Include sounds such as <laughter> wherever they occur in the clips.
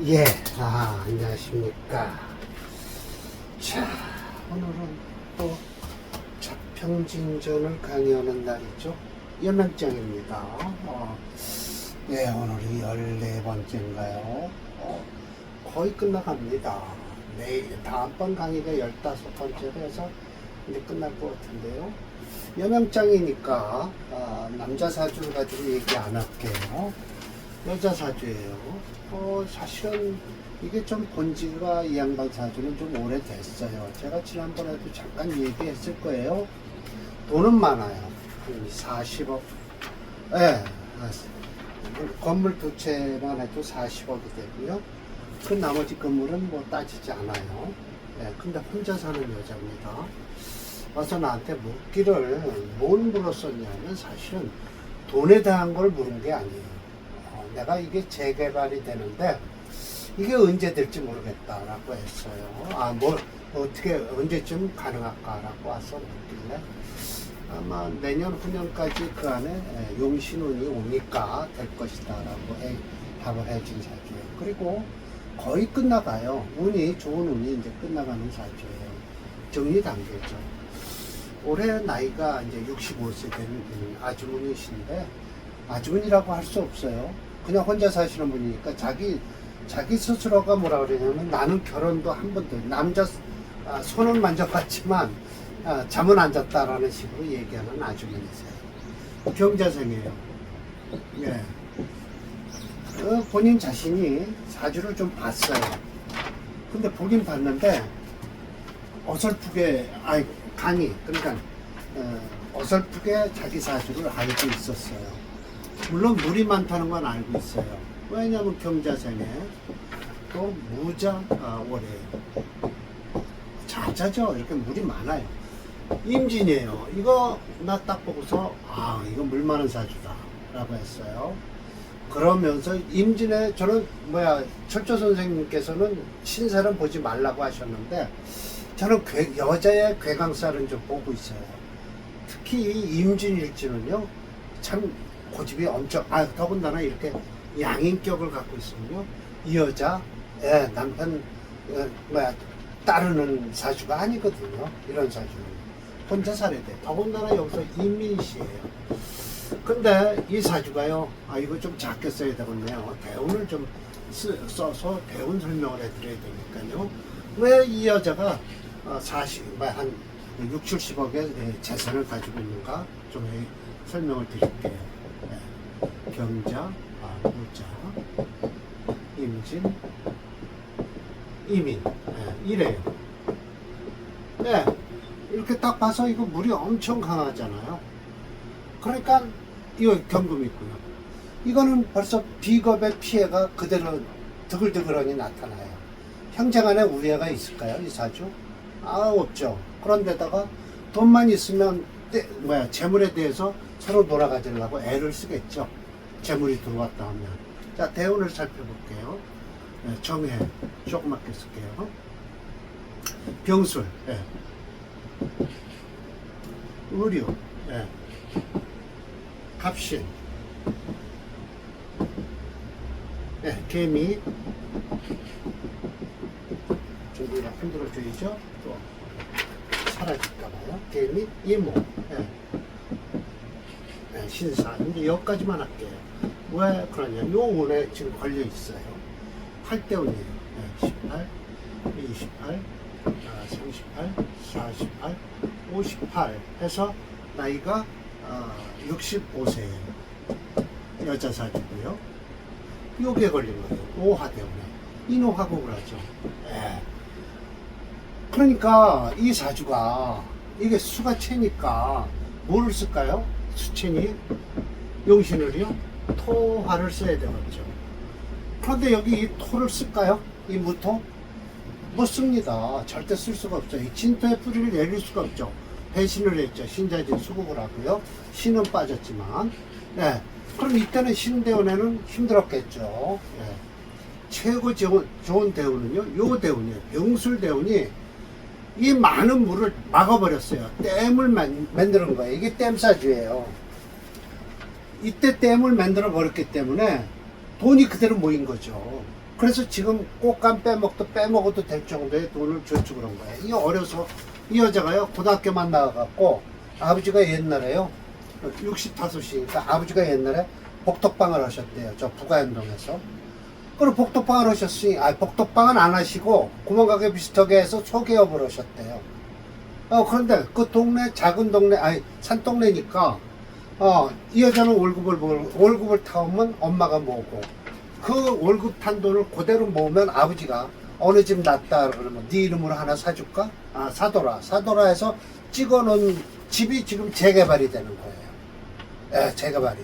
예, 아, 안녕하십니까. 자, 오늘은 또 자평진전을 강의하는 날이죠. 연명장입니다. 어, 예, 오늘이 14번째인가요? 어, 거의 끝나갑니다. 내일, 다음번 강의가 15번째로 해서 이제 끝날 것 같은데요. 연명장이니까, 아, 남자 사주를 가지고 얘기 안 할게요. 여자 사주예요. 어, 사실은 이게 좀 본지가 이 양반 사주는 좀 오래됐어요. 제가 지난번에도 잠깐 얘기했을 거예요. 돈은 많아요. 한 40억. 예. 네. 건물 두 채만 해도 40억이 되고요. 그 나머지 건물은 뭐 따지지 않아요. 예, 근데 혼자 사는 여자입니다. 와서 나한테 묻기를 뭘 물었었냐면 사실은 돈에 대한 걸 물은 게 아니에요. 어, 내가 이게 재개발이 되는데 이게 언제 될지 모르겠다라고 했어요. 아, 뭘 어떻게 언제쯤 가능할까라고 와서 묻길래 아마 내년 후년까지 그 안에 예, 용신운이 오니까 될 것이다라고 해, 답을 해준 사주예요. 그리고 거의 끝나가요. 운이 좋은 운이 이제 끝나가는 사주예요. 정리 단계죠. 올해 나이가 이제 65세 되는 아주머니신데 아주머니라고 할 수 없어요. 그냥 혼자 사시는 분이니까 자기 자기 스스로가 뭐라 그러냐면 나는 결혼도 한 번도 남자 아, 손은 만져봤지만 아, 잠은 안 잤다라는 식으로 얘기하는 아주머니세요. 경자생이에요. 예. 어, 본인 자신이 사주를 좀 봤어요. 근데 보긴 봤는데 어설프게 아니 강의 그러니까 어, 어설프게 자기 사주를 알고 있었어요. 물론 물이 많다는 건 알고 있어요. 왜냐하면 경자생에 또 무자 아, 월이에요. 자자죠. 이렇게 물이 많아요. 임진이에요. 이거 나 딱 보고서 아 이거 물 많은 사주다라고 했어요. 그러면서 임진에 저는 뭐야 철조 선생님께서는 신세는 보지 말라고 하셨는데 저는 괴- 여자의 괴강살은 좀 보고 있어요. 특히 이 임진일지는요 참 고집이 엄청 아 더군다나 이렇게 양인격을 갖고 있으면요 이 여자 예, 남편 예, 뭐야 따르는 사주가 아니거든요 이런 사주는. 혼자 살아야 돼. 더군다나 여기서 인민씨예요. 근데 이 사주가요 아 이거 좀 작게 써야 되겠네요. 대운을 좀 쓰, 써서 대운 설명을 해드려야 되니까요. 왜 이 여자가 어, 40, 뭐한 6, 70억의 재산을 가지고 있는가? 좀 해- 설명을 드릴게요. 네. 경자, 아, 무자, 임진, 이민. 네, 이래요. 네. 이렇게 딱 봐서 이거 물이 엄청 강하잖아요. 그러니까 이거 경금 있고요. 이거는 벌써 비겁의 피해가 그대로 드글드글하니 나타나요. 형제간에 우애가 있을까요? 이 사주? 아 없죠. 그런데다가 돈만 있으면 때- 뭐야 재물에 대해서 서로 놀아가지려고 애를 쓰겠죠. 재물이 들어왔다 하면. 자 대운을 살펴볼게요. 네, 정해 조그맣게 쓸게요. 병술, 예. 의류, 예. 갑신, 예. 개미, 저기가 흔들어줘야죠. 또 사라질까봐요. 개미, 이모, 신사. 이제 여기까지만 할게요. 왜 그러냐면 요 운에 지금 걸려 있어요. 8대운이에요. 예, 18, 28, 아, 38, 48, 58 해서 나이가 어, 65세예요. 여자 사주고요. 요게 걸린 거예요. 오하대운에. 인호하고을 하죠. 예. 그러니까 이 사주가 이게 수가 채니까 뭐를 쓸까요? 수채니 용신을요? 토화를 써야 되겠죠. 그런데 여기 이 토를 쓸까요? 이 무토? 못 씁니다. 절대 쓸 수가 없어요. 이 진토의 뿌리를 내릴 수가 없죠. 배신을 했죠. 신자진 수국을 하고요. 신은 빠졌지만. 네. 그럼 이때는 신대원에는 힘들었겠죠. 예. 최고 좋은, 좋은 대운은요, 요 대운이에요. 병술 대운이 이 많은 물을 막아버렸어요. 댐을 만, 만드는 거예요. 이게 댐사주예요. 이때 댐을 만들어 버렸기 때문에 돈이 그대로 모인 거죠. 그래서 지금 꽃감 빼먹도 빼먹어도 될 정도의 돈을 줬지 그런 거예요. 이 어려서 이 여자가요 고등학교만 나와갖고 아버지가 옛날에요 65이니까 아버지가 옛날에 복덕방을 하셨대요. 저 부가연동에서. 그리고 복덕방을 하셨으니 아 복덕방은 안 하시고 구멍가게 비슷하게 해서 소개업을 하셨대요. 어 그런데 그 동네 작은 동네 아니 산동네니까 어 이 여자는 월급을 벌- 월급을 타오면 엄마가 모으고 그 월급 탄 돈을 그대로 모으면 아버지가 어느 집 났다 그러면 네 이름으로 하나 사줄까? 아 사더라 사더라 해서 찍어놓은 집이 지금 재개발이 되는 거예요. 예, 재개발이.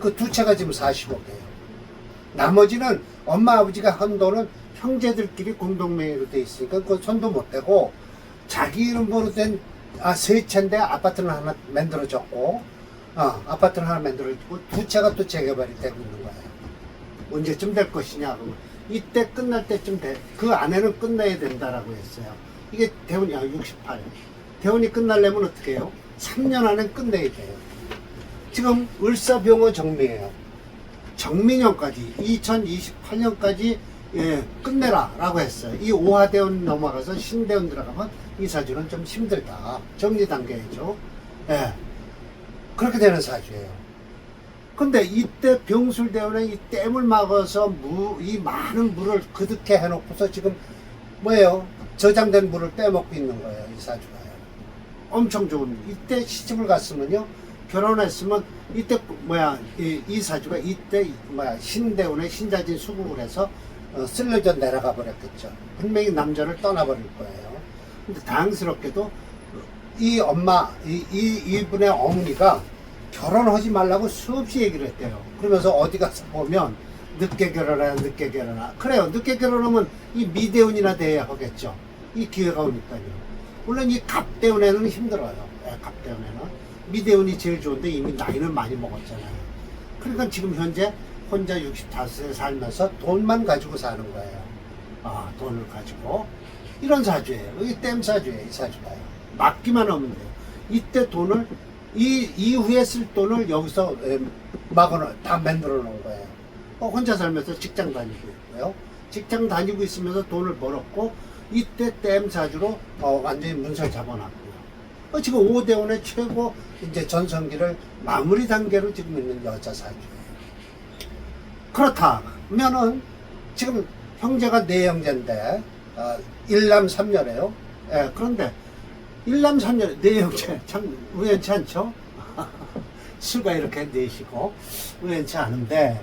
그 두 채가 지금 40억이에요. 나머지는 엄마 아버지가 한 돈은 형제들끼리 공동명의로 돼 있으니까 그건 손도 못 대고 자기 이름으로 된 아, 세 채인데 아파트는 하나 만들어졌고 어, 아파트는 하나 만들어졌고 두 채가 또 재개발이 되고 있는 거예요. 언제쯤 될 것이냐 그러면 이때 끝날 때쯤 돼. 그 안에는 끝내야 된다라고 했어요. 이게 대원이 아 68. 대원이 끝나려면 어떻게 해요? 3년 안에 끝내야 돼요. 지금 을사병원 정리예요. 정민형까지 2028년까지 예, 끝내라라고 했어요. 이 오하대원 넘어가서 신대원 들어가면 이 사주는 좀 힘들다. 정리 단계죠. 예. 그렇게 되는 사주예요. 근데 이때 병술대원에 이 댐을 막아서 무, 이 많은 물을 그득해 해놓고서 지금 뭐예요? 저장된 물을 빼먹고 있는 거예요. 이 사주가요. 엄청 좋은. 이때 시집을 갔으면요. 결혼했으면 이때 뭐야 이, 이 사주가 이때 뭐야 신대원의 신자진 수국을 해서 어, 쓸려져 내려가 버렸겠죠. 분명히 남자를 떠나버릴 거예요. 근데 다행스럽게도 이 엄마 이, 이 이분의 어머니가 결혼하지 말라고 수없이 얘기를 했대요. 그러면서 어디 가서 보면 늦게 결혼해, 늦게 결혼하. 그래요. 늦게 결혼하면 이 미대운이나 돼야 하겠죠. 이 기회가 오니까요. 물론 이 갑대운에는 힘들어요. 예, 갑대운에는. 미대운이 제일 좋은데 이미 나이는 많이 먹었잖아요. 그러니까 지금 현재 혼자 65세 살면서 돈만 가지고 사는 거예요. 아, 돈을 가지고. 이런 사주예요. 이게 땜 사주예요, 이 사주가요. 맡기만 하면 돼요. 이때 돈을, 이, 이후에 쓸 돈을 여기서 에, 막아놓, 다 만들어 놓은 거예요. 어, 혼자 살면서 직장 다니고 있고요. 직장 다니고 있으면서 돈을 벌었고, 이때 땜 사주로 어, 완전히 문서 잡아놨고요. 어, 지금 5대원의 최고 이제 전성기를 마무리 단계로 지금 있는 여자 사주예요. 그렇다면은 지금 형제가 네 형제인데 어, 일남 삼녀래요. 예, 그런데 일남 삼녀 네 형제 참 우연치 않죠? <laughs> 수가 이렇게 내시고 우연치 않은데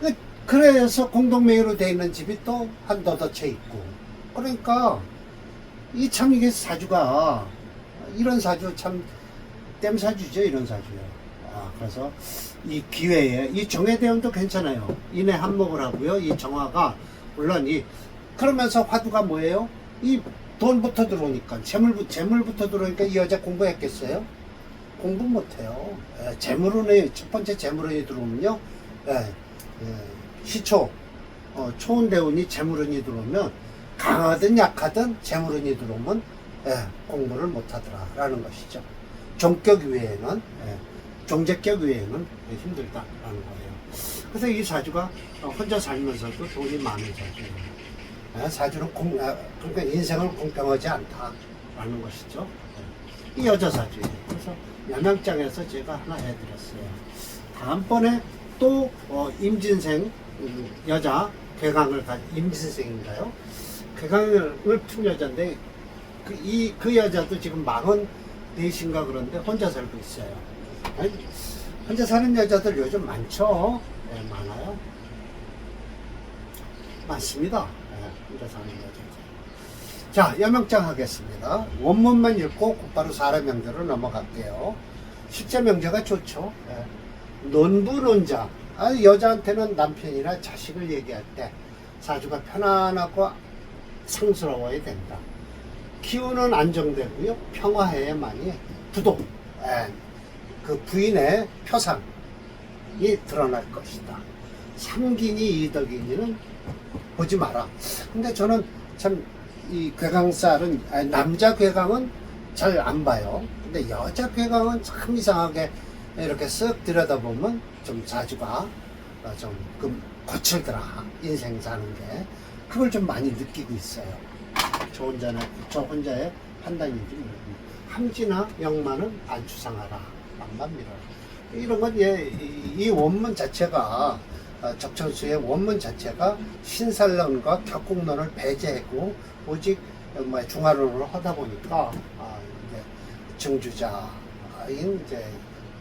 그- 그래서 공동명의로 돼 있는 집이 또한 너더채 있고 그러니까 이 참 이게 사주가 이런 사주 참 땜사주죠 이런 사주요. 아 그래서 이 기회에 이 정해대원도 괜찮아요. 인해 한몫을 하고요. 이 정화가 물론 이 그러면서 화두가 뭐예요? 이 돈부터 들어오니까 재물 재물부터 들어오니까 이 여자 공부했겠어요? 공부 못해요. 예, 재물운이 첫 번째 재물운이 들어오면요. 예, 예, 시초 어, 초운대운이 재물운이 들어오면 강하든 약하든 재물운이 들어오면 예, 공부를 못하더라라는 것이죠. 종격 외에는 예, 종제격 외에는 힘들다라는 거예요. 그래서 이 사주가 어, 혼자 살면서도 돈이 많은 사주예요. 예, 사주는 공, 아, 그러니까 인생을 공평하지 않다라는 것이죠. 예. 이 여자 사주예요. 그래서 영양장에서 제가 하나 해드렸어요. 다음번에 또 어, 임진생 음, 여자 괴강을 가 임진생인가요? 괴강을 푼 여자인데 그, 이, 그 여자도 지금 망은 넷인가 그런데 혼자 살고 있어요. 아니, 혼자 사는 여자들 요즘 많죠? 네, 많아요. 많습니다. 네, 혼자 사는 여자들. 자, 여명장 하겠습니다. 원문만 읽고 곧바로 사람 명제로 넘어갈게요. 실제 명제가 좋죠. 네. 논부 논자. 아, 여자한테는 남편이나 자식을 얘기할 때 사주가 편안하고 상스러워야 된다. 기운은 안정되고요. 평화해야만이 부도, 예, 그 부인의 표상이 드러날 것이다. 삼긴이 이덕이니는 보지 마라. 근데 저는 참 이 괴강살은 아니, 남자 괴강은 잘 안 봐요. 근데 여자 괴강은 참 이상하게 이렇게 쓱 들여다보면 좀 사주가 어, 좀 그, 거칠더라 인생 사는 게 그걸 좀 많이 느끼고 있어요. 저 혼자는 저 혼자의 모르겠습니다. 함지나 영만은 안 추상하라 만만 밀어라 이런 건 예, 이, 이 원문 자체가 어, 적천수의 원문 자체가 신살론과 격국론을 배제하고 오직 어, 뭐 중화론을 하다 보니까 아, 이제 증주자인 이제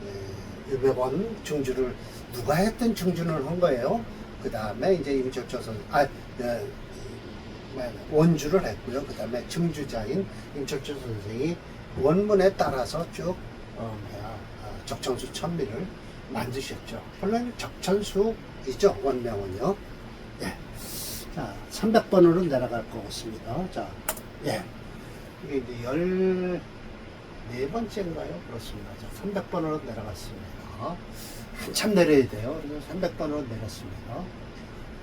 예, 유명원 증주를 누가 했던 증주를 한 거예요. 그 다음에 이제 임철조 선, 아, 예, 원주를 했고요. 그 다음에 증주자인 임철조 선생이 원문에 따라서 쭉 어, 어, 적천수 천미를 만드셨죠. 본래는 적천수이죠. 원명은요. 예. 자, 300번으로 내려갈 것 같습니다. 자, 예. 이게 이제 열, 네 번째인가요? 그렇습니다. 자, 300번으로 내려갔습니다. 한참 내려야 돼요. 그래서 300번으로 내렸습니다.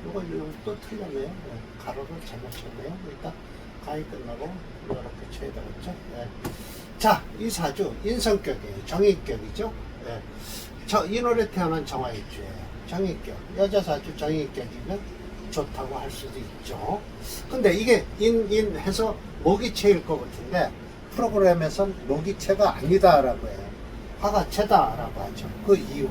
이거 또 틀렸네요. 네, 가로를 잘못 쳤네요. 일단 가위 끝나고 이렇게 쳐야 되겠죠. 네. 자, 이 사주 인성격이에요. 정인격이죠. 네. 저, 이 노래 태어난 정화일주예요. 정인격. 여자 사주 정인격이면 좋다고 할 수도 있죠. 근데 이게 인, 인 해서 모기체일 것 같은데 프로그램에선 모기체가 아니다라고 해요. 화가체다라고 하죠. 그 이유.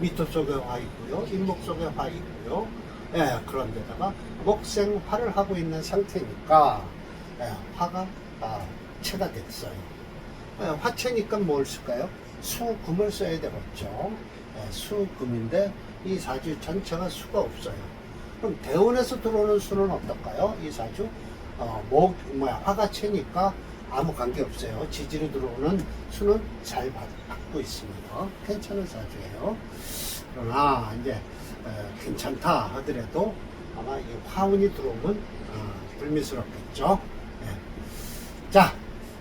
미토 속에 화 있고요. 인목 속에 화 있고요. 예, 그런 데다가 목생화를 하고 있는 상태니까 예, 화가 아, 체가 됐어요. 예, 화체니까 뭘 쓸까요? 수금을 써야 되겠죠. 예, 수금인데 이 사주 전체가 수가 없어요. 그럼 대운에서 들어오는 수는 어떨까요? 이 사주 어, 목 뭐야 화가 체니까 아무 관계 없어요. 지지로 들어오는 수는 잘 받, 받고 있습니다. 괜찮은 사주예요. 그러나 이제 어, 괜찮다 하더라도 아마 이 화운이 들어오면 어, 불미스럽겠죠. 예. 자,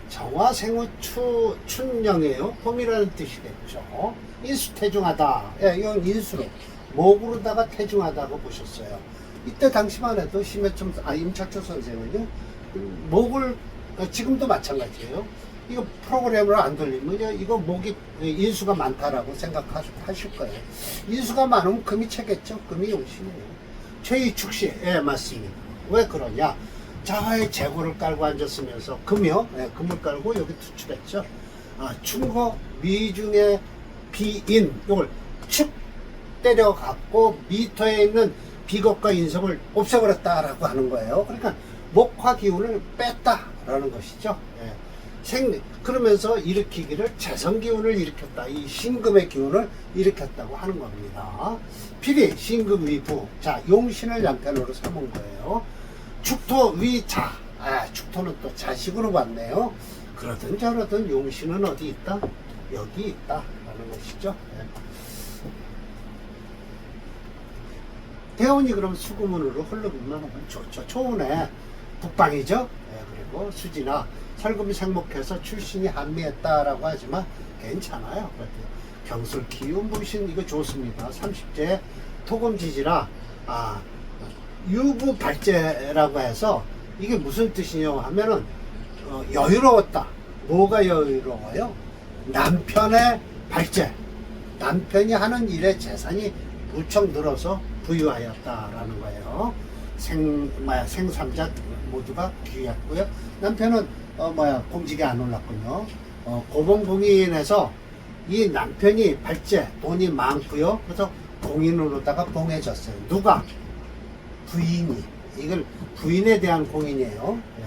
정화생우 추, 춘령이에요. 봄이라는 뜻이겠죠. 인수 태중하다. 예, 이건 인수로. 목으로다가 태중하다고 보셨어요. 이때 당시만 해도 심해점, 아, 임철초 선생은요, 그 목을, 어, 지금도 마찬가지예요. 이거 프로그램으로 안 돌리면 이거 목이 인수가 많다라고 생각하실 거예요. 인수가 많으면 금이 채겠죠? 금이 용신이에요. 최이축시, 예, 맞습니다. 왜 그러냐? 자화의 재고를 깔고 앉았으면서 금이요? 예, 금을 깔고 여기 투출했죠. 아, 충거 미중의 비인, 요걸 축 때려갖고 미터에 있는 비겁과 인성을 없애버렸다라고 하는 거예요. 그러니까 목화 기운을 뺐다라는 것이죠. 예. 생 그러면서 일으키기를 재성 기운을 일으켰다. 이 신금의 기운을 일으켰다고 하는 겁니다. 필이 신금 위부. 자, 용신을 양편으로 삼은 거예요. 축토 위자. 아, 축토는 또 자식으로 봤네요. 그러든 저러든 용신은 어디 있다? 여기 있다 라는 것이죠. 예. 대원이 그럼 수구문으로 흘러보면 좋죠. 초운에 북방이죠. 예, 그리고 수지나 설금이 생목해서 출신이 한미했다라고 하지만 괜찮아요. 경술 기운 부신 이거 좋습니다. 30제 토금지지라 아, 유부 발제라고 해서 이게 무슨 뜻이냐 하면은 어, 여유로웠다. 뭐가 여유로워요? 남편의 발제. 남편이 하는 일에 재산이 무척 늘어서 부유하였다라는 거예요. 생, 뭐야, 생삼자 모두가 귀했고요. 남편은, 어, 뭐야, 공직에 안 올랐군요. 어, 고봉공인에서 이 남편이 발제, 돈이 많고요. 그래서 공인으로다가 봉해졌어요. 누가? 부인이. 이걸 부인에 대한 공인이에요. 예.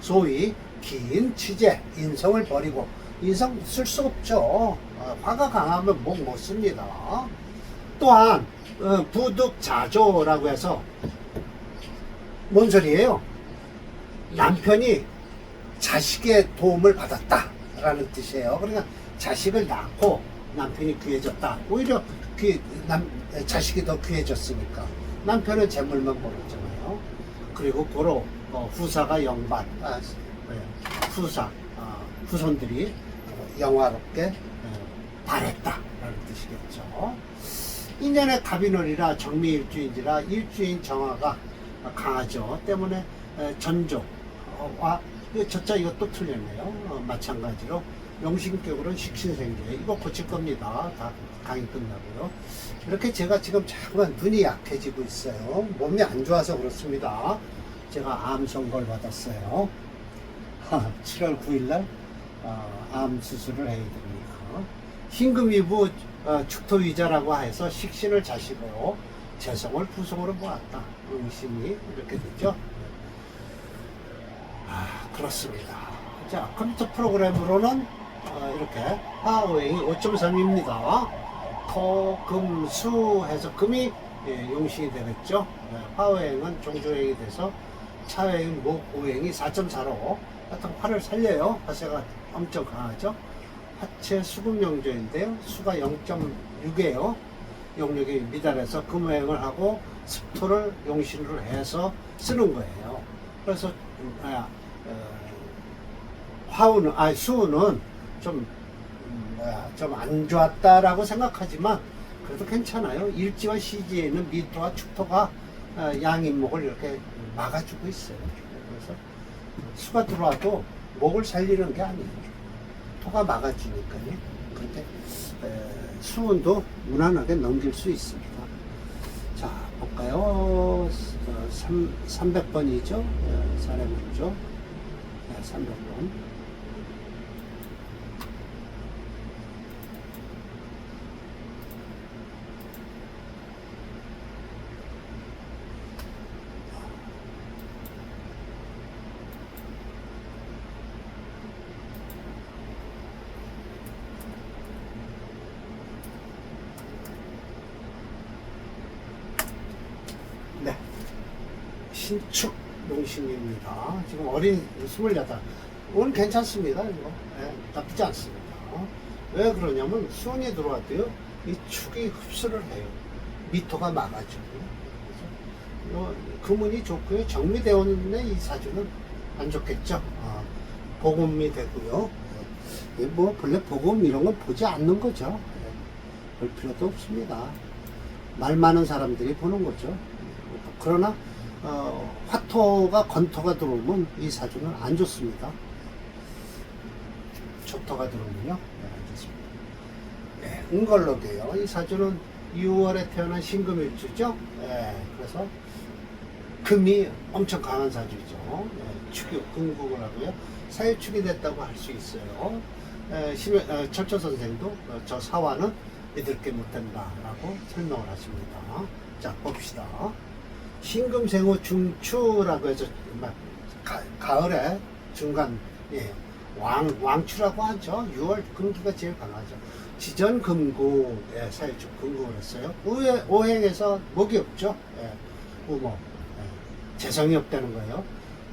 소위 긴 취재, 인성을 버리고 인성 쓸 수 없죠. 어, 화가 강하면 목 못 씁니다. 또한 어, 부득자조라고 해서 뭔 소리예요? 남편이 자식의 도움을 받았다라는 뜻이에요. 그러니까 자식을 낳고 남편이 귀해졌다. 오히려 귀, 남, 자식이 더 귀해졌으니까 남편은 재물만 벌었잖아요. 그리고 고로 어, 후사가 영반, 아, 뭐야, 후사, 아, 후손들이 어, 영화롭게 어, 발했다라는 뜻이겠죠. 인연의 갑인월이라 정미일주인지라 일주인 정화가 강하죠. 때문에 에, 전조와 저자 이것도 틀렸네요. 어, 마찬가지로 용신격으로는 식신생제 이거 고칠 겁니다. 다 강의 끝나고요. 이렇게 제가 지금 잠깐 눈이 약해지고 있어요. 몸이 안 좋아서 그렇습니다. 제가 암 선고를 받았어요. <laughs> 7월 9일날 암 수술을 해야 됩니다. 흰금이부 어, 축토위자라고 해서 식신을 자시고 재성을 부성으로 모았다. 응신이 이렇게 되죠. 아, 그렇습니다. 자, 컴퓨터 프로그램으로는 어, 이렇게 화오행이 5.3입니다. 토, 금, 수 해서 금이 예, 용신이 되겠죠. 네, 화오행은 종조행이 돼서 차오행, 목, 오행이 4.4로 하여튼 화를 살려요. 화세가 엄청 강하죠. 하체 수금 용조인데요. 수가 0.6이에요. 용력이 미달해서 금오행을 하고 습토를 용신으로 해서 쓰는 거예요. 그래서 아, 어, 화우는 아 수는 좀 음, 뭐야 좀 안 좋았다라고 생각하지만 그래도 괜찮아요. 일지와 시지에는 미토와 축토가 어, 양인목을 이렇게 막아주고 있어요. 그래서 수가 들어와도 목을 살리는 게 아니에요. 토가 막아주니까요. 그런데 에, 수운도 무난하게 넘길 수 있습니다. 자, 볼까요? 어, 3, 300번이죠? 예, 사례문죠? 네, 300번. 네. 신축 농신입니다. 지금 어린 28. 오늘 괜찮습니다. 이거. 예, 나쁘지 않습니다. 왜 그러냐면 수온이 들어왔대요. 이 축이 흡수를 해요. 미토가 막아주고. 뭐 금운이 좋고요. 정미대원의 이 사주는 안 좋겠죠. 아, 복음이 되고요. 예, 뭐 본래 복음 이런 건 보지 않는 거죠. 예, 볼 필요도 없습니다. 말 많은 사람들이 보는 거죠. 그러나 어, 화토가 건토가 들어오면 이 사주는 안 좋습니다. 초토가 들어오면요, 네, 안 좋습니다. 네, 은걸록이에요. 이 사주는 6월에 태어난 신금일주죠. 네, 그래서 금이 엄청 강한 사주죠. 네, 축이 금국을 하고요. 사유축이 됐다고 할 수 있어요. 에, 심, 어, 철저 선생도 어, 저 사화는 믿을 게 못된다라고 설명을 하십니다. 자 봅시다. 신금생호 중추라고 해서 막 가, 가을에 중간 예, 왕 왕추라고 하죠. 6월 금기가 제일 강하죠. 지전 예, 사유축 금고를 했어요. 우회, 오행에서 목이 없죠. 예, 우목 예, 재성이 없다는 거예요.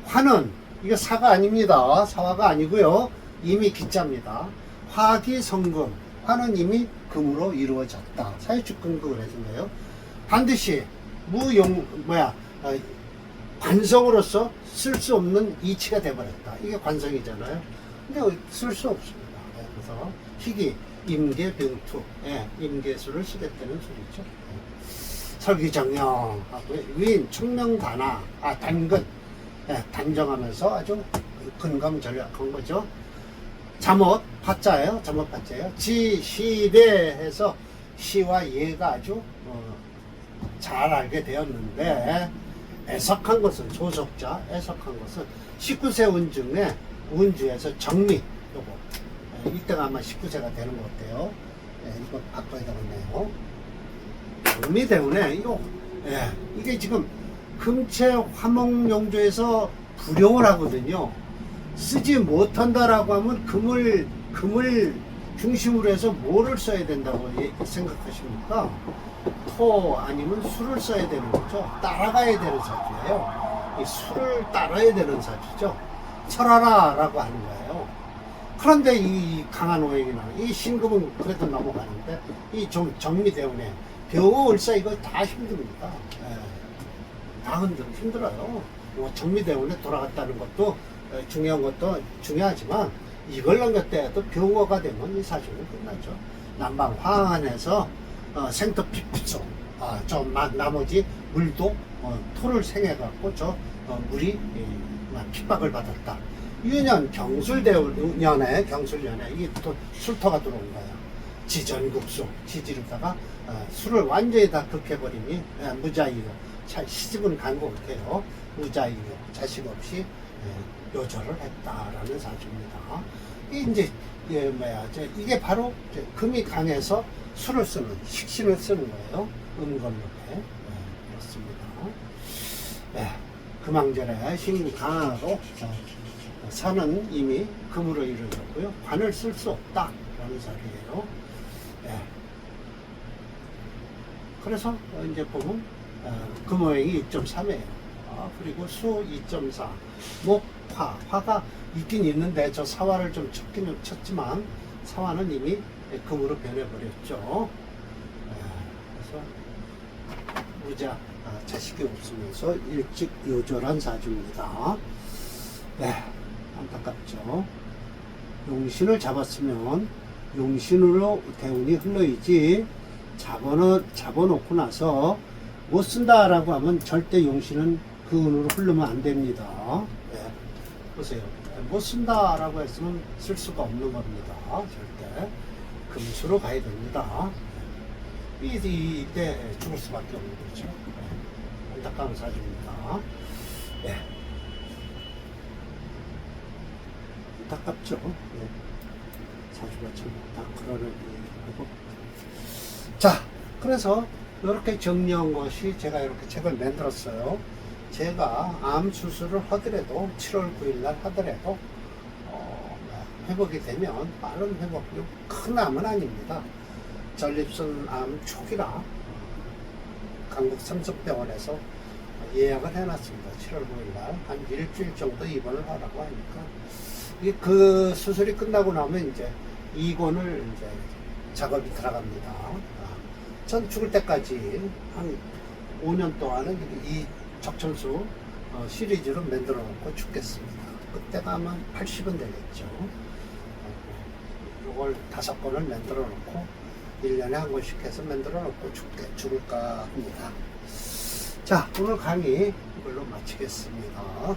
화는 이거 사가 아닙니다. 사화가 아니고요. 이미 기자입니다. 화기 성금. 화는 이미 금으로 이루어졌다. 사유축 금금을 해준 거예요. 반드시 무용 뭐야 어, 관성으로서 쓸 수 없는 이치가 돼버렸다. 이게 관성이잖아요. 근데 쓸 수 없습니다. 예, 그래서 희기 임계 병투 예, 임계수를 쓰겠다는 소리죠. 예. 설기정령하고 위인 청명단화 아 단근 예, 단정하면서 아주 근검절약한 거죠. 잠옷 파자예요. 잠옷 파자예요. 지, 시, 대 해서 시와 예가 아주 어, 잘 알게 되었는데 애석한 것은 조석자 애석한 것은 19세 운 중에 운주에서 정미 요거 예, 이때가 아마 19세가 되는 것 같아요. 예, 이거 바꿔야 되겠네요. 정미 때문에 이거 예, 이게 지금 금체 화목용조에서 불용을 하거든요. 쓰지 못한다라고 하면 금을 금을 중심으로 해서 뭐를 써야 된다고 예- 생각하십니까? 토 아니면 술을 써야 되는 거죠. 따라가야 되는 사주예요. 이 술을 따라야 되는 사주죠. 철하라라고 하는 거예요. 그런데 이 강한 오행이 나, 이 신금은 그래도 넘어가는데 이 정, 정미대운에 병호을사 이거 다 힘듭니다. 예. 다 힘들, 힘들어요. 뭐 정미대운에 돌아갔다는 것도 어, 중요한 것도 중요하지만 이걸 넘겼다 해도 병호가 되면 이 사주는 끝나죠. 남방 화안에서 어, 생토 피푸소 아, 저 마- 나머지 물도 어, 토를 생해갖고 저 어, 물이 예, 막 핍박을 받았다. 유년 경술대운년에 경술년에 이게 또 술터가 들어온 거예요. 지전국수 지지르다가 어, 술을 완전히 다 극해버리니 예, 무자유 자, 시집은 간 것 같아요. 무자유 자식 없이 예, 요절을 했다라는 사실입니다. 이제 예, 뭐야 이제 이게 바로 금이 강해서 술을 쓰는 식신을 쓰는 거예요. 음건록에 예, 그렇습니다. 예, 금왕절에 힘이 강하고 어, 산은 이미 금으로 이루어졌고요. 관을 쓸 수 없다라는 소리예요. 예. 그래서 어, 이제 보면 어, 금호행이 2.3이에요. 아, 그리고 수 2.4, 목, 화, 화가 있긴 있는데 저 사화를 좀 쳤기는 쳤지만 사화는 이미 금으로 변해버렸죠. 예, 그래서 무자 아, 자식이 없으면서 일찍 요절한 사주입니다. 네, 안타깝죠. 용신을 잡았으면 용신으로 대운이 흘러이지 잡아놓, 잡아놓고 나서 못 쓴다라고 하면 절대 용신은 그 운으로 흐르면 안 됩니다. 네, 보세요. 못 쓴다라고 했으면 쓸 수가 없는 겁니다. 절대. 금수로 가야 됩니다. 이, 이, 이때 죽을 수밖에 없는 거죠. 네, 안타까운 사주입니다. 네. 안타깝죠. 네. 사주가 참다 그러는 일이고. 자, 그래서 이렇게 정리한 것이 제가 이렇게 책을 만들었어요. 제가 암 수술을 하더라도 7월 9일 날 하더라도 어, 회복이 되면 빠른 회복이 큰 암은 아닙니다. 전립선 암 초기라 강북 삼성병원에서 예약을 해놨습니다. 7월 9일 날 한 일주일 정도 입원을 하라고 하니까 그 수술이 끝나고 나면 이제 이곤을 이제 작업이 들어갑니다. 아, 전 죽을 때까지 한 5년 동안은 이 적천수 어, 시리즈로 만들어 놓고 죽겠습니다. 그때가 아마 80은 되겠죠. 이걸 다섯 권을 만들어 놓고 1년에 한 권씩 해서 만들어 놓고 죽게, 죽을까 합니다. 자, 오늘 강의 이걸로 마치겠습니다.